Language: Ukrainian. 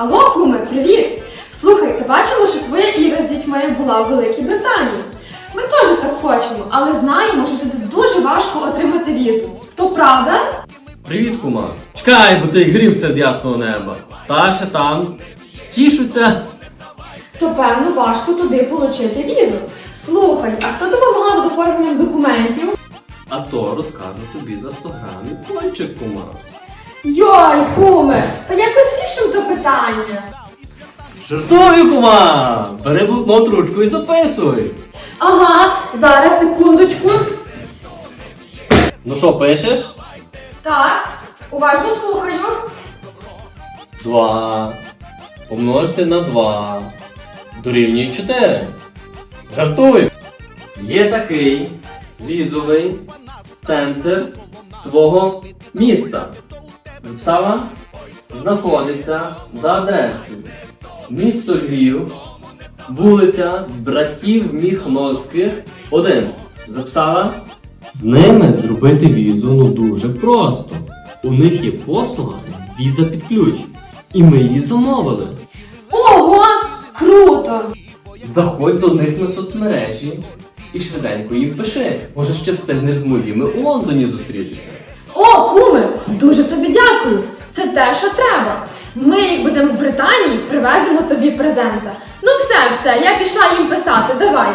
Алло, куме, привіт! Слухайте, бачимо, що твоя Іра з дітьми була в Великій Британії. Ми теж так хочемо, але знаємо, що тут дуже важко отримати візу. То правда? Привіт, кума. Чекай, бо ти грім серед ясного неба. Та ще там. Тішуться. То певно важко туди отримати візу. Слухай, а хто допомагав з оформленням документів? А то розкажу тобі за 100 грамів пончик, кума. Йой, куме, та якось питання. Жартую, кума! Бери блокнот, ручку і записуй. Ага, зараз секундочку. Ну що, пишеш? Так, уважно слухаю. 2. Помножити на 2. Дорівнює 4. Жартую. Є такий візовий центр твого міста. Записала? Знаходиться за адресою. Місто Львів, вулиця Братів Міхновських, 1. Записала? З ними зробити візу ну дуже просто. У них є послуга віза під ключ. І ми її замовили. Ого, круто! Заходь до них на соцмережі і швиденько їм пиши. Може ще встигнеш з моїми у Лондоні зустрітися. О, куме, дуже тобі дякую. Те, що треба. Ми, як будемо в Британії, привеземо тобі презента. Ну все, все, я пішла їм писати. Давай.